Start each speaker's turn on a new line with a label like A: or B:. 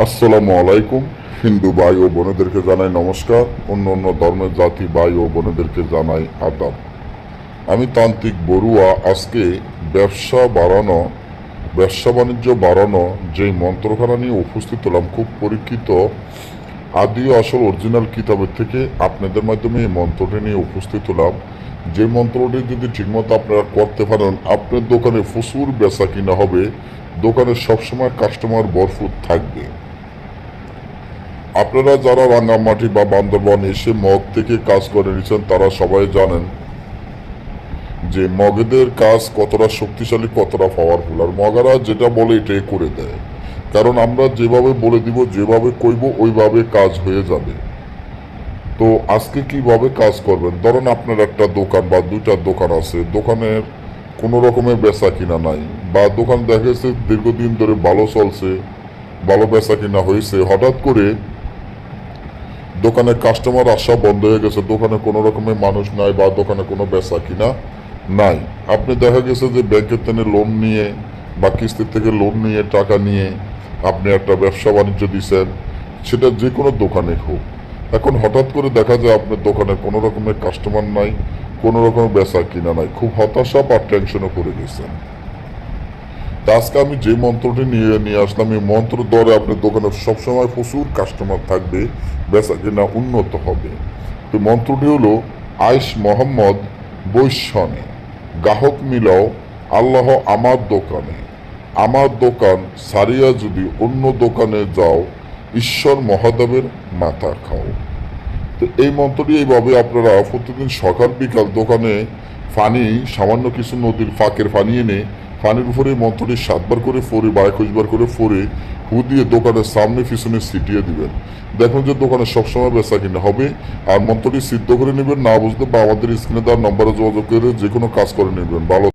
A: আসসালামু আলাইকুম। হিন্দু ভাই ও বোনেদেরকে জানাই নমস্কার। অন্য অন্য ধর্মের জাতি ভাই ও বোনেদেরকে জানাই আদাব। আমি তান্ত্রিক বড়ুয়া, আজকে ব্যবসা বাড়ানো, ব্যবসা বাণিজ্য বাড়ানো যেই মন্ত্রখানা নিয়ে উপস্থিত হলাম, খুব পরীক্ষিত, আদি আসল অরিজিনাল কিতাবের থেকে আপনাদের মাধ্যমে এই মন্ত্রটি নিয়ে উপস্থিত হলাম। যে মন্ত্রটি যদি ঠিকমতো আপনারা করতে পারেন, আপনার দোকানে প্রচুর বেচা কিনা হবে। দোকানে সবসময় কাস্টমার ভরপুর থাকবে। আপনারা যারা রাঙ্গামাটি বা বান্দরবান এসে মগ থেকে কাজ করে নিচ্ছেন তারা সবাই জানেন যে মগেদের কাজ কতটা শক্তিশালী, কতটা পাওয়ারফুল আর মগারা যেটা বলে, এটাই করে দেয়। কারণ আমরা যেভাবে বলে দিব, যেভাবে কইব, ওইভাবে কাজ হয়ে যাবে। তো আজকে কীভাবে কাজ করবেন? ধরেন আপনার একটা দোকান বা দুইটা দোকান আছে। দোকানের কোনো রকমের বেচা কিনা নাই। বা দোকান দেখা গেছে দীর্ঘদিন ধরে ভালো চলছে, ভালো বেচা কিনা হয়েছে। হঠাৎ করে দোকানে কাস্টমার আসা বন্ধ হয়ে গেছে। দোকানে কোনো রকমের মানুষ নাই বা দোকানে কোনো বেচা কিনা নাই। আপনি দেখা গেছে যে ব্যাংকের থেকে লোন নিয়ে বা কিস্তির থেকে লোন নিয়ে টাকা নিয়ে আপনি একটা ব্যবসা বাণিজ্য দিচ্ছেন সেটা যে কোনো দোকানে হোক। এখন হঠাৎ করে দেখা যায় আপনার দোকানে কোনো রকমের কাস্টমার নাই কোনো রকমের বেচা কিনা নাই, খুব হতাশা বা টেনশনে পড়ে গেছেন। তা আজকে আমি যে মন্ত্রটি নিয়ে নিয়ে আসলাম, এই মন্ত্র দ্বারা আপনার দোকানে সবসময় প্রচুর কাস্টমার থাকবে, বেচা কিনা উন্নত হবে। তো মন্ত্রটি হলো, আয়েশ মোহাম্মদ বৈশ্যনে গ্রাহক মিলাও, আল্লাহ আমার দোকানে। আমার দোকান সারিয়া যদি অন্য দোকানে যাও, ঈশ্বর মহাদেবের মাথা খাও। এই মন্ত্রটি এইভাবে আপনারা প্রতিদিন সকাল বিকাল দোকানে ফানি, সামান্য কিছু নদীর ফাঁকের ফানি এনে ফানির উপরে মন্ত্রটি সাতবার করে ফোরে বা একুশবার করে ফোরে হু দিয়ে দোকানের সামনে পিছনে ছিটিয়ে দিবেন। দেখুন যে দোকানে সবসময় বেচা কিনা হবে। আর মন্ত্রটি সিদ্ধ করে নেবেন, না বুঝতে বা আমাদের স্ক্রিনে দেওয়ার নম্বরে যোগাযোগ করে যে কোনো কাজ করে নেবেন। ভালো